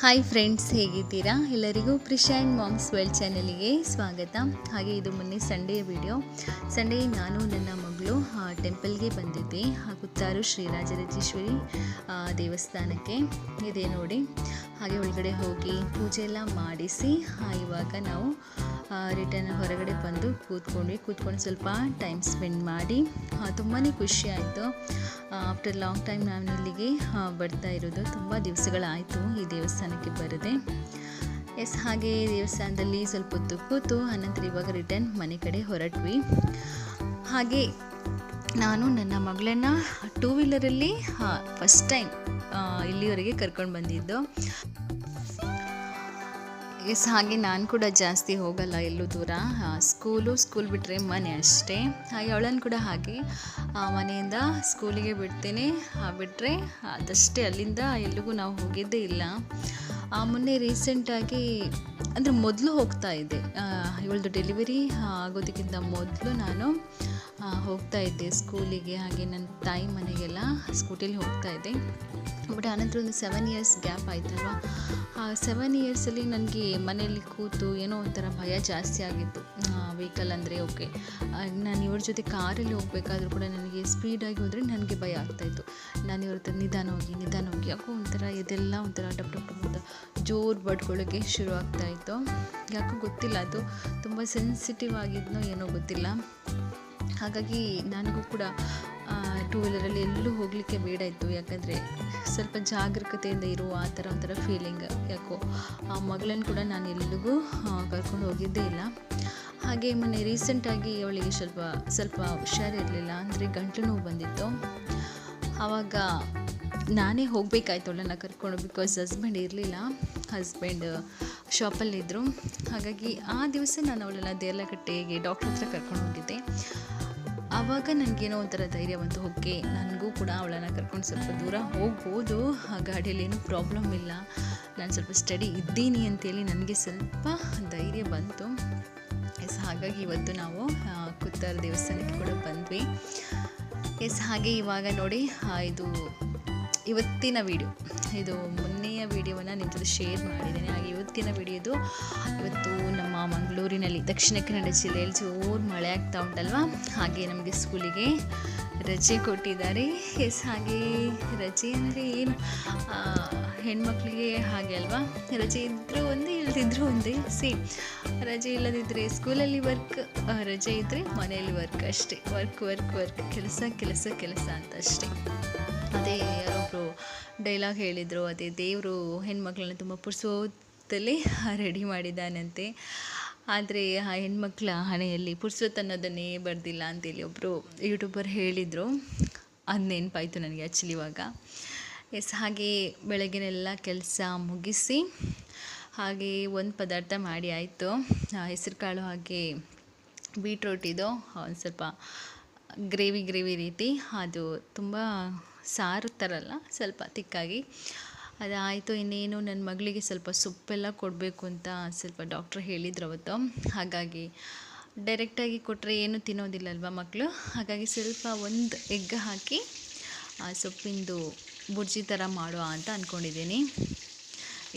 Hi friends ಹೇಗಿದ್ದೀರಾ? ಎಲ್ಲರಿಗೂ Prisha and moms well ಚಾನಲಿಗೆ ಸ್ವಾಗತ. ಹಾಗೆ ಇದು ಮೊನ್ನೆ ಸಂಡೇ ವಿಡಿಯೋ ಸಂಡೇ ನಾನು ನನ್ನ ಮಗಳು ಟೆಂಪಲ್ಗೆ ಬಂದಿದ್ದೆ ಕುತ್ತಾರು ಶ್ರೀರಾಜರಾಜೇಶ್ವರಿ ದೇವಸ್ಥಾನಕ್ಕೆ. ಇದೆ ನೋಡಿ. ಹಾಗೆ ಒಳಗಡೆ ಹೋಗಿ ಪೂಜೆ ಎಲ್ಲ ಮಾಡಿಸಿ ಇವಾಗ ನಾವು ರಿಟರ್ನ್ ಹೊರಗಡೆ ಬಂದು ಕೂತ್ಕೊಂಡ್ವಿ. ಕೂತ್ಕೊಂಡು ಸ್ವಲ್ಪ ಟೈಮ್ ಸ್ಪೆಂಡ್ ಮಾಡಿ ತುಂಬಾ ಖುಷಿ ಆಯಿತು. ಆಫ್ಟರ್ ಲಾಂಗ್ ಟೈಮ್ ನಾನು ಇಲ್ಲಿಗೆ ಬರ್ತಾ ಇರೋದು. ತುಂಬ ದಿವಸಗಳಾಯಿತು ಈ ದೇವಸ್ಥಾನಕ್ಕೆ ಬರದೆ. ಎಸ್ ಹಾಗೆ ದೇವಸ್ಥಾನದಲ್ಲಿ ಸ್ವಲ್ಪ ಹೊತ್ತು ಕೂತು ಅನಂತರ ಇವಾಗ ರಿಟರ್ನ್ ಮನೆ ಕಡೆ ಹೊರಟ್ವಿ. ಹಾಗೆ ನಾನು ನನ್ನ ಮಗಳನ್ನ ಟೂ ವೀಲರಲ್ಲಿ ಫಸ್ಟ್ ಟೈಮ್ ಇಲ್ಲಿವರೆಗೆ ಕರ್ಕೊಂಡು ಬಂದಿದ್ದು. ಎಸ್, ಹಾಗೆ ನಾನು ಕೂಡ ಜಾಸ್ತಿ ಹೋಗಲ್ಲ ಎಲ್ಲೂ ದೂರ. ಸ್ಕೂಲು ಸ್ಕೂಲ್ ಬಿಟ್ಟರೆ ಮನೆ ಅಷ್ಟೇ. ಹಾಗೆ ಅವಳನ್ನು ಕೂಡ ಹಾಗೆ ಮನೆಯಿಂದ ಸ್ಕೂಲಿಗೆ ಬಿಡ್ತೇನೆ. ಬಿಟ್ಟರೆ ಅದಷ್ಟೇ, ಅಲ್ಲಿಂದ ಎಲ್ಲಿಗೂ ನಾವು ಹೋಗಿದ್ದೇ ಇಲ್ಲ. ಮೊನ್ನೆ ರೀಸೆಂಟಾಗಿ ಅಂದರೆ ಮೊದಲು ಹೋಗ್ತಾ ಇದ್ದೆ. ಇವಳದು ಡೆಲಿವರಿ ಆಗೋದಕ್ಕಿಂತ ಮೊದಲು ನಾನು ಹೋಗ್ತಾ ಇದ್ದೆ ಸ್ಕೂಲಿಗೆ, ಹಾಗೆ ನನ್ನ ತಾಯಿ ಮನೆಗೆಲ್ಲ ಸ್ಕೂಟಿಲಿ ಹೋಗ್ತಾ ಇದ್ದೆ. ಬಟ್ ಆನಂತರ ಒಂದು ಸೆವೆನ್ ಇಯರ್ಸ್ ಗ್ಯಾಪ್ ಆಯ್ತಲ್ವ? ಆ ಸೆವೆನ್ ಇಯರ್ಸಲ್ಲಿ ನನಗೆ ಮನೆಯಲ್ಲಿ ಕೂತು ಏನೋ ಒಂಥರ ಭಯ ಜಾಸ್ತಿ ಆಗಿತ್ತು. ವೆಹಿಕಲ್ ಅಂದರೆ ಓಕೆ ನಾನು ಇವ್ರ ಜೊತೆ ಕಾರಲ್ಲಿ ಹೋಗಬೇಕಾದ್ರೂ ಕೂಡ ನನಗೆ ಸ್ಪೀಡಾಗಿ ಹೋದರೆ ನನಗೆ ಭಯ ಆಗ್ತಾಯಿತ್ತು ನಾನು ಇವ್ರ ಹತ್ರ ನಿಧಾನ ಹೋಗಿ ನಿಧಾನ ಹೋಗಿ, ಯಾಕೋ ಒಂಥರ ಇದೆಲ್ಲ ಒಂಥರ ಟಪ್ ಟಪ್ ಅಂತ ಜೋರು ಬಡ್ಕೊಳ್ಳೋಕ್ಕೆ ಶುರು ಆಗ್ತಾಯಿತ್ತು ಯಾಕೋ ಗೊತ್ತಿಲ್ಲ, ಅದು ತುಂಬ ಸೆನ್ಸಿಟಿವ್ ಆಗಿದ್ನೋ ಏನೋ ಗೊತ್ತಿಲ್ಲ. ಹಾಗಾಗಿ ನನಗೂ ಕೂಡ ಟೂ ವೀಲರಲ್ಲಿ ಎಲ್ಲೂ ಹೋಗಲಿಕ್ಕೆ ಬೇಡ ಇತ್ತು. ಯಾಕಂದರೆ ಸ್ವಲ್ಪ ಜಾಗರೂಕತೆಯಿಂದ ಇರುವ ಆ ಥರ ಒಂಥರ ಫೀಲಿಂಗ್ ಯಾಕೋ, ಆ ಮಗಳನ್ನು ಕೂಡ ನಾನು ಎಲ್ಲಿಗೂ ಕರ್ಕೊಂಡು ಹೋಗಿದ್ದೇ ಇಲ್ಲ. ಹಾಗೆ ಮೊನ್ನೆ ರೀಸೆಂಟಾಗಿ ಅವಳಿಗೆ ಸ್ವಲ್ಪ ಸ್ವಲ್ಪ ಹುಷಾರಿರಲಿಲ್ಲ. ಅಂದರೆ ಗಂಟಲು ನೋವು ಬಂದಿತ್ತು. ಆವಾಗ ನಾನೇ ಹೋಗಬೇಕಾಯ್ತು ಅವಳನ್ನು ಕರ್ಕೊಂಡು ಬಿಕಾಸ್ ಹಸ್ಬೆಂಡ್ ಇರಲಿಲ್ಲ. ಹಸ್ಬೆಂಡ್ ಶಾಪಲ್ಲಿದ್ದರು ಹಾಗಾಗಿ ಆ ದಿವಸ ನಾನು ಅವಳನ್ನು ದೇರ್ಲಕಟ್ಟೆಗೆ ಡಾಕ್ಟ್ರ್ ಹತ್ರ ಕರ್ಕೊಂಡು ಹೋಗಿದ್ದೆ. ಆವಾಗ ನನಗೇನೋ ಒಂಥರ ಧೈರ್ಯ ಬಂತು, ಓಕೆ, ನನಗೂ ಕೂಡ ಅವಳನ್ನು ಕರ್ಕೊಂಡು ಸ್ವಲ್ಪ ದೂರ ಹೋಗ್ಬೋದು, ಆ ಗಾಡಿಯಲ್ಲಿ ಏನೂ ಪ್ರಾಬ್ಲಮ್ ಇಲ್ಲ. ನಾನು ಸ್ವಲ್ಪ ಸ್ಟಡಿ ಇದ್ದೀನಿ ಅಂತೇಳಿ ನನಗೆ ಸ್ವಲ್ಪ ಧೈರ್ಯ ಬಂತು. ಎಸ್ ಹಾಗಾಗಿ ಇವತ್ತು ನಾವು ಕುತ್ತಾರ ದೇವಸ್ಥಾನಕ್ಕೆ ಕೂಡ ಬಂದ್ವಿ. ಎಸ್ ಹಾಗೆ ಇವಾಗ ನೋಡಿ ಇದು ಇವತ್ತಿನ ವಿಡಿಯೋ ಇದು ಮೊನ್ನೆಯ ವಿಡಿಯೋವನ್ನು ನಿಮ್ಮ ಜೊತೆ ಶೇರ್ ಮಾಡಿದ್ದೀನಿ. ಹಾಗೆ ಇವತ್ತಿನ ವಿಡಿಯೋದು ಇವತ್ತು ನಮ್ಮ ಮಂಗಳೂರಿನಲ್ಲಿ, ದಕ್ಷಿಣ ಕನ್ನಡ ಜಿಲ್ಲೆಯಲ್ಲಿ ಜೋರು ಮಳೆ ಆಗ್ತಾ ಉಂಟಲ್ವಾ? ಹಾಗೆ ನಮಗೆ ಸ್ಕೂಲಿಗೆ ರಜೆ ಕೊಟ್ಟಿದ್ದಾರೆ. ಎಸ್, ಹಾಗೆ ರಜೆ ಅಂದರೆ ಏನು? ಹೆಣ್ಮಕ್ಳಿಗೆ ಹಾಗೆ ಅಲ್ವಾ? ರಜೆ ಇದ್ದರೂ ಒಂದೇ, ಇಲ್ದಿದ್ರೂ ಒಂದೇ ಸೇಮ್ ರಜೆ ಇಲ್ಲದಿದ್ದರೆ ಸ್ಕೂಲಲ್ಲಿ ವರ್ಕ್ ರಜೆ ಇದ್ದರೆ ಮನೆಯಲ್ಲಿ ವರ್ಕ್ ಅಷ್ಟೇ. ವರ್ಕ್ ವರ್ಕ್ ವರ್ಕ್ ಕೆಲಸ ಕೆಲಸ ಕೆಲಸ ಅಂತ ಅಷ್ಟೇ. ಅದೇ ಯಾರೊಬ್ಬರು ಡೈಲಾಗ್ ಹೇಳಿದರು, ಅದೇ ದೇವರು ಹೆಣ್ಮಕ್ಳನ್ನ ತುಂಬ ಪುರ್ಸೋತ್ತಲ್ಲಿ ರೆಡಿ ಮಾಡಿದ್ದಾನಂತೆ. ಆದರೆ ಆ ಹೆಣ್ಮಕ್ಳ ಹಣೆಯಲ್ಲಿ ಪುರ್ಸೊತ್ತು ಅನ್ನೋದನ್ನೇ ಬರ್ದಿಲ್ಲ ಅಂತೇಳಿ ಒಬ್ಬರು ಯೂಟ್ಯೂಬರ್ ಹೇಳಿದರು. ಅದು ನೆನಪಾಯಿತು ನನಗೆ ಆ್ಯಕ್ಚುಲಿ ಇವಾಗ. ಎಸ್ ಹಾಗೆ ಬೆಳಗ್ಗೆನೆಲ್ಲ ಕೆಲಸ ಮುಗಿಸಿ ಹಾಗೆ ಒಂದು ಪದಾರ್ಥ ಮಾಡಿ ಆಯಿತು. ಹೆಸರು ಕಾಳು ಹಾಗೆ ಬೀಟ್ರೋಟ್ ಇದು, ಒಂದು ಸ್ವಲ್ಪ ಗ್ರೇವಿ ಗ್ರೇವಿ ರೀತಿ. ಅದು ತುಂಬ ಸಾರು ಥರಲ್ಲ ಸ್ವಲ್ಪ ತಿಕ್ಕಾಗಿ ಅದಾಯಿತು, ಇನ್ನೇನು ನನ್ನ ಮಗಳಿಗೆ ಸ್ವಲ್ಪ ಸೊಪ್ಪೆಲ್ಲ ಕೊಡಬೇಕು ಅಂತ ಸ್ವಲ್ಪ ಡಾಕ್ಟ್ರ್ ಹೇಳಿದ್ರು ಅವತ್ತು. ಹಾಗಾಗಿ ಡೈರೆಕ್ಟಾಗಿ ಕೊಟ್ಟರೆ ಏನು ತಿನ್ನೋದಿಲ್ಲ ಅಲ್ವಾ ಮಕ್ಕಳು ಹಾಗಾಗಿ ಸ್ವಲ್ಪ ಒಂದು ಎಗ್ ಹಾಕಿ, ಆ ಸೊಪ್ಪಿಂದು ಬುರ್ಜಿ ಥರ ಮಾಡುವ ಅಂತ ಅಂದ್ಕೊಂಡಿದ್ದೀನಿ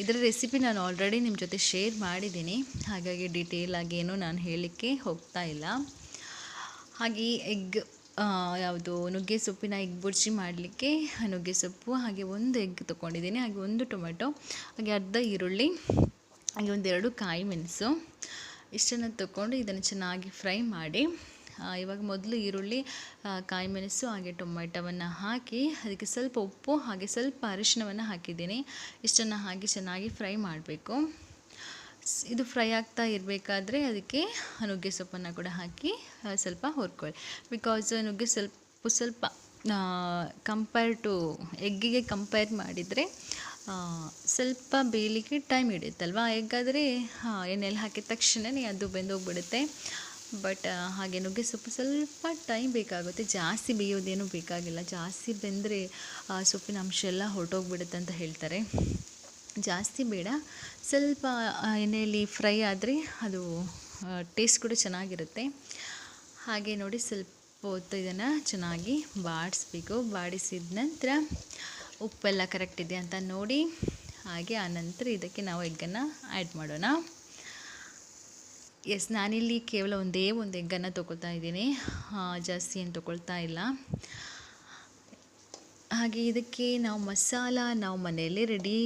ಇದರ ರೆಸಿಪಿ ನಾನು ಆಲ್ರೆಡಿ ನಿಮ್ಮ ಜೊತೆ ಶೇರ್ ಮಾಡಿದ್ದೀನಿ. ಹಾಗಾಗಿ ಡೀಟೇಲಾಗಿ ಏನು ನಾನು ಹೇಳಲಿಕ್ಕೆ ಹೋಗ್ತಾ ಇಲ್ಲ. ಹಾಗೆ ಎಗ್ ಯಾವುದು, ನುಗ್ಗೆ ಸೊಪ್ಪಿನ ಎಗ್ ಬುರ್ಜಿ ಮಾಡಲಿಕ್ಕೆ ನುಗ್ಗೆ ಸೊಪ್ಪು, ಹಾಗೆ ಒಂದು ಎಗ್ ತೊಗೊಂಡಿದ್ದೀನಿ ಹಾಗೆ ಒಂದು ಟೊಮೆಟೊ, ಹಾಗೆ ಅರ್ಧ ಈರುಳ್ಳಿ, ಹಾಗೆ ಒಂದೆರಡು ಕಾಯಿ ಮೆಣಸು. ಇಷ್ಟನ್ನು ತಗೊಂಡು ಇದನ್ನು ಚೆನ್ನಾಗಿ ಫ್ರೈ ಮಾಡಿ ಇವಾಗ ಮೊದಲು ಈರುಳ್ಳಿ ಕಾಯಿ ಮೆಣಸು, ಹಾಗೆ ಟೊಮೆಟೊವನ್ನು ಹಾಕಿ, ಅದಕ್ಕೆ ಸ್ವಲ್ಪ ಉಪ್ಪು, ಹಾಗೆ ಸ್ವಲ್ಪ ಅರಿಶಿಣವನ್ನು ಹಾಕಿದ್ದೀನಿ. ಇಷ್ಟನ್ನು ಹಾಕಿ ಚೆನ್ನಾಗಿ ಫ್ರೈ ಮಾಡಬೇಕು. ಇದು ಫ್ರೈ ಆಗ್ತಾ ಇರಬೇಕಾದ್ರೆ ಅದಕ್ಕೆ ನುಗ್ಗೆ ಸೊಪ್ಪನ್ನು ಕೂಡ ಹಾಕಿ ಸ್ವಲ್ಪ ಹುರ್ಕೊಳ್ಳಿ. ಬಿಕಾಸ್ ನುಗ್ಗೆ ಸ್ವಲ್ಪ ಸ್ವಲ್ಪ ಕಂಪೇರ್ ಟು ಎಗ್ಗಿಗೆ ಕಂಪೇರ್ ಮಾಡಿದರೆ ಸ್ವಲ್ಪ ಬೇಯಲಿಕ್ಕೆ ಟೈಮ್ ಹಿಡಿಯುತ್ತಲ್ವ? ಎಗ್ಗಾದರೆ ಎಣ್ಣೆಲ್ಲಿ ಹಾಕಿದ ತಕ್ಷಣವೇ ಅದು ಬೆಂದೋಗ್ಬಿಡುತ್ತೆ. ಬಟ್ ಹಾಗೆ ನುಗ್ಗೆ ಸೊಪ್ಪು ಸ್ವಲ್ಪ ಟೈಮ್ ಬೇಕಾಗುತ್ತೆ. ಜಾಸ್ತಿ ಬೇಯೋದೇನು ಬೇಕಾಗಿಲ್ಲ. ಜಾಸ್ತಿ ಬೆಂದರೆ ಸೊಪ್ಪಿನ ಅಂಶ ಎಲ್ಲ ಹೊರಟೋಗ್ಬಿಡುತ್ತೆ ಅಂತ ಹೇಳ್ತಾರೆ. ಜಾಸ್ತಿ ಬೇಡ. ಸ್ವಲ್ಪ ಎಣ್ಣೆಯಲ್ಲಿ ಫ್ರೈ ಆದರೆ ಅದು ಟೇಸ್ಟ್ ಕೂಡ ಚೆನ್ನಾಗಿರುತ್ತೆ. ಹಾಗೆ ನೋಡಿ ಸ್ವಲ್ಪ ಹೊತ್ತು ಇದನ್ನು ಚೆನ್ನಾಗಿ ಬಾಡಿಸ್ಬೇಕು. ಬಾಡಿಸಿದ ನಂತರ ಉಪ್ಪೆಲ್ಲ ಕರೆಕ್ಟ್ ಇದೆ ಅಂತ ನೋಡಿ. ಹಾಗೆ ಆನಂತರ ಇದಕ್ಕೆ ನಾವು ಎಗ್ಗನ್ನು ಆ್ಯಡ್ ಮಾಡೋಣ. ಎಸ್ ನಾನಿಲ್ಲಿ ಕೇವಲ ಒಂದೇ ಒಂದು ಎಗ್ಗನ್ನು ತೊಗೊಳ್ತಾ ಇದ್ದೀನಿ. ಜಾಸ್ತಿ ಏನು ತೊಗೊಳ್ತಾ ಇಲ್ಲ. ಹಾಗೆ ಇದಕ್ಕೆ ನಾವು ಮಸಾಲ ನಾವು ಮನೆಯಲ್ಲೇ ರೆಡಿ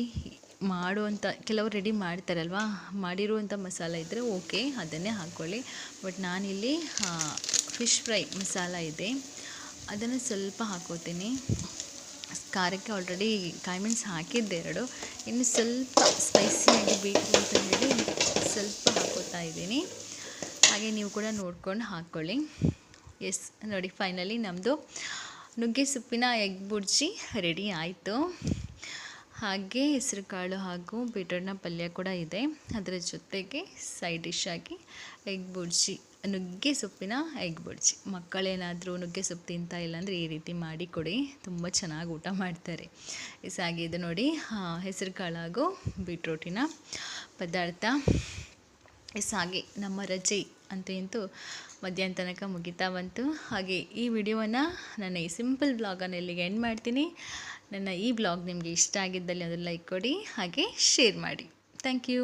ಮಾಡುವಂಥ ಕೆಲವರು ರೆಡಿ ಮಾಡ್ತಾರಲ್ವ? ಮಾಡಿರುವಂಥ ಮಸಾಲ ಇದ್ದರೆ ಓಕೆ ಅದನ್ನೇ ಹಾಕ್ಕೊಳ್ಳಿ ಬಟ್ ನಾನಿಲ್ಲಿ ಫಿಶ್ ಫ್ರೈ ಮಸಾಲ ಇದೆ. ಅದನ್ನು ಸ್ವಲ್ಪ ಹಾಕೋತೀನಿ. ಖಾರಕ್ಕೆ ಆಲ್ರೆಡಿ ಕಾಯಿಮೆಣಸು ಹಾಕಿದ್ದೆ ಎರಡು. ಇನ್ನು ಸ್ವಲ್ಪ ಸ್ಪೈಸಿಯಾಗಿ ಬೇಕು ಅಂತ ಹೇಳಿ ಸ್ವಲ್ಪ ಹಾಕೋತಾ ಇದ್ದೀನಿ. ಹಾಗೆ ನೀವು ಕೂಡ ನೋಡ್ಕೊಂಡು ಹಾಕ್ಕೊಳ್ಳಿ ಎಸ್ ನೋಡಿ ಫೈನಲಿ ನಮ್ಮದು ನುಗ್ಗೆ ಸೊಪ್ಪಿನ ಎಗ್ ಬುರ್ಜಿ ರೆಡಿ ಆಯಿತು. ಹಾಗೆ ಹೆಸರುಕಾಳು ಹಾಗೂ ಬೀಟ್ರೂಟ್ನ ಪಲ್ಯ ಕೂಡ ಇದೆ. ಅದರ ಜೊತೆಗೆ ಸೈಡ್ ಡಿಶ್ ಆಗಿ ಎಗ್ ಬುಡ್ಜಿ ನುಗ್ಗೆ ಸೊಪ್ಪಿನ ಎಗ್ ಬುಡ್ಜಿ ಮಕ್ಕಳೇನಾದರೂ ನುಗ್ಗೆ ಸೊಪ್ಪು ತಿಂತಾ ಇಲ್ಲ ಅಂದರೆ ಈ ರೀತಿ ಮಾಡಿ ಕೊಡಿ. ತುಂಬ ಚೆನ್ನಾಗಿ ಊಟ ಮಾಡ್ತಾರೆ. ಎಸ್ ಇದು ನೋಡಿ ಹೆಸರುಕಾಳು ಹಾಗೂ ಬೀಟ್ರೂಟಿನ ಪದಾರ್ಥ. ಎಸ್, ಹಾಗೆ ನಮ್ಮ ರಜೆ ಅಂತ ಇಂತೂ ಮಧ್ಯಾಹ್ನ ತನಕ ಮುಗಿತಾ ಬಂತು. ಹಾಗೆ ಈ ವಿಡಿಯೋವನ್ನು ನನ್ನ ಈ ಸಿಂಪಲ್ ಬ್ಲಾಗನ್ನು ಇಲ್ಲಿಗೆ ಎಂಡ್ ಮಾಡ್ತೀನಿ. ನನ್ನ ಈ ಬ್ಲಾಗ್ ನಿಮಗೆ ಇಷ್ಟ ಆಗಿದ್ದಲ್ಲಿ ಅದನ್ನು ಲೈಕ್ ಕೊಡಿ, ಹಾಗೆ ಶೇರ್ ಮಾಡಿ. Thank you